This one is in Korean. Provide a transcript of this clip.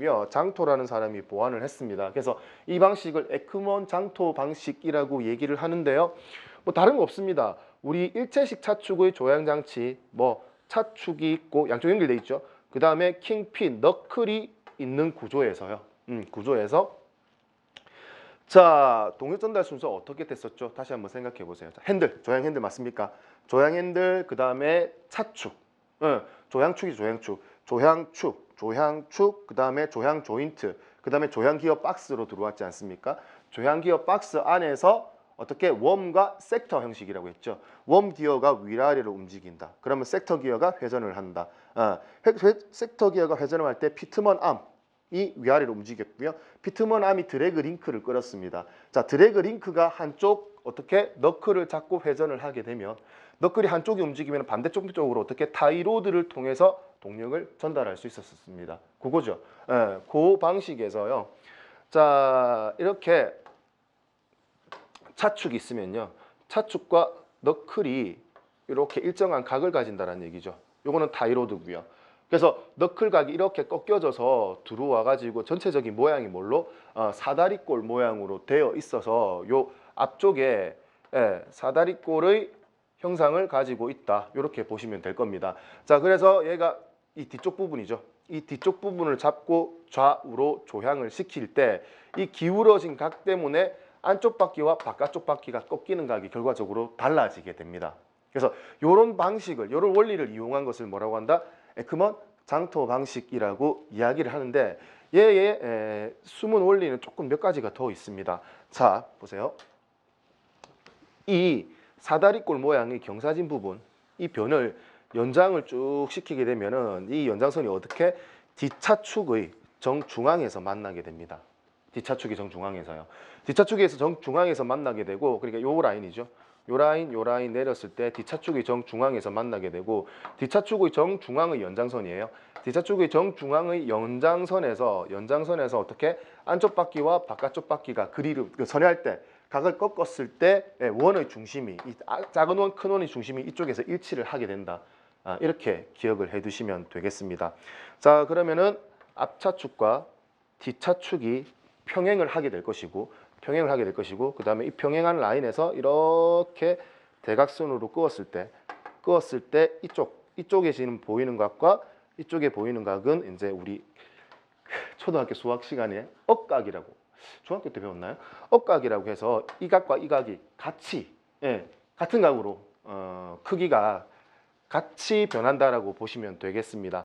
방식이었고요. 장토라는 사람이 보완을 했습니다. 그래서 이 방식을 에크먼 장토 방식이라고 얘기를 하는데요. 뭐 다른 거 없습니다. 우리 일체식 차축의 조향 장치 뭐 차축이 있고 양쪽 연결돼 있죠. 그 다음에 킹핀, 너클이 있는 구조에서요. 음, 구조에서 자 동력 전달 순서 어떻게 됐었죠? 다시 한번 생각해 보세요. 자, 핸들, 조향 핸들 맞습니까? 조향 핸들 그 다음에 차축, 어, 조향축이 조향축, 조향축, 조향축 그 다음에 조향 조인트, 그 다음에 조향 기어 박스로 들어왔지 않습니까? 조향 기어 박스 안에서 어떻게 웜과 섹터 형식이라고 했죠. 웜 기어가 위아래로 움직인다. 그러면 섹터 기어가 회전을 한다. 어, 회- 회- 섹터 기어가 회전을 할 때 피트먼 암이 위아래로 움직였고요. 피트먼 암이 드래그 링크를 끌었습니다. 자, 드래그 링크가 한쪽 어떻게 너클을 잡고 회전을 하게 되면 너클이 한쪽이 움직이면 반대쪽 쪽으로 어떻게 타이로드를 통해서 동력을 전달할 수 있었습니다. 그거죠. 예, 그 방식에서요. 자, 이렇게 차축이 있으면요. 차축과 너클이 이렇게 일정한 각을 가진다는 얘기죠. 요거는 타이로드고요. 그래서 너클각이 이렇게 꺾여져서 들어와 가지고 전체적인 모양이 뭘로 어, 사다리꼴 모양으로 되어 있어서 요 앞쪽에 예, 사다리꼴의 형상을 가지고 있다. 이렇게 보시면 될 겁니다. 자, 그래서 얘가 이 뒤쪽 부분이죠. 이 뒤쪽 부분을 잡고 좌우로 조향을 시킬 때 이 기울어진 각 때문에 안쪽 바퀴와 바깥쪽 바퀴가 꺾이는 각이 결과적으로 달라지게 됩니다. 그래서 이런 방식을, 이런 원리를 이용한 것을 뭐라고 한다? 에크먼 장토 방식이라고 이야기를 하는데 얘의 에, 숨은 원리는 조금 몇 가지가 더 있습니다. 자, 보세요. 이 사다리꼴 모양의 경사진 부분, 이 변을 연장을 쭉 시키게 되면은 이 연장선이 어떻게 뒷차축의 정중앙에서 만나게 됩니다. 뒷차축이 정중앙에서요. 뒷차축에서 정중앙에서 만나게 되고 그러니까 요 라인이죠. 요 라인, 요 라인 내렸을 때 뒷차축이 정중앙에서 만나게 되고 뒷차축의 정중앙의 연장선이에요. 뒷차축의 정중앙의 연장선에서 연장선에서 어떻게 안쪽 바퀴와 바깥쪽 바퀴가 그리를 그 선회할 때 각을 꺾었을 때 예, 원의 중심이 이 아- 작은 원, 큰 원의 중심이 이쪽에서 일치를 하게 된다. 아, 이렇게 기억을 해두시면 되겠습니다. 자 그러면은 앞차축과 뒷차축이 평행을 하게 될 것이고 평행을 하게 될 것이고 그 다음에 이 평행한 라인에서 이렇게 대각선으로 끄었을 때 끄었을 때 이쪽 이쪽에 지금 보이는 각과 이쪽에 보이는 각은 이제 우리 초등학교 수학 시간에 억각이라고 중학교 때 배웠나요? 억각이라고 해서 이 각과 이 각이 같이 예, 같은 각으로 어, 크기가 같이 변한다라고 보시면 되겠습니다.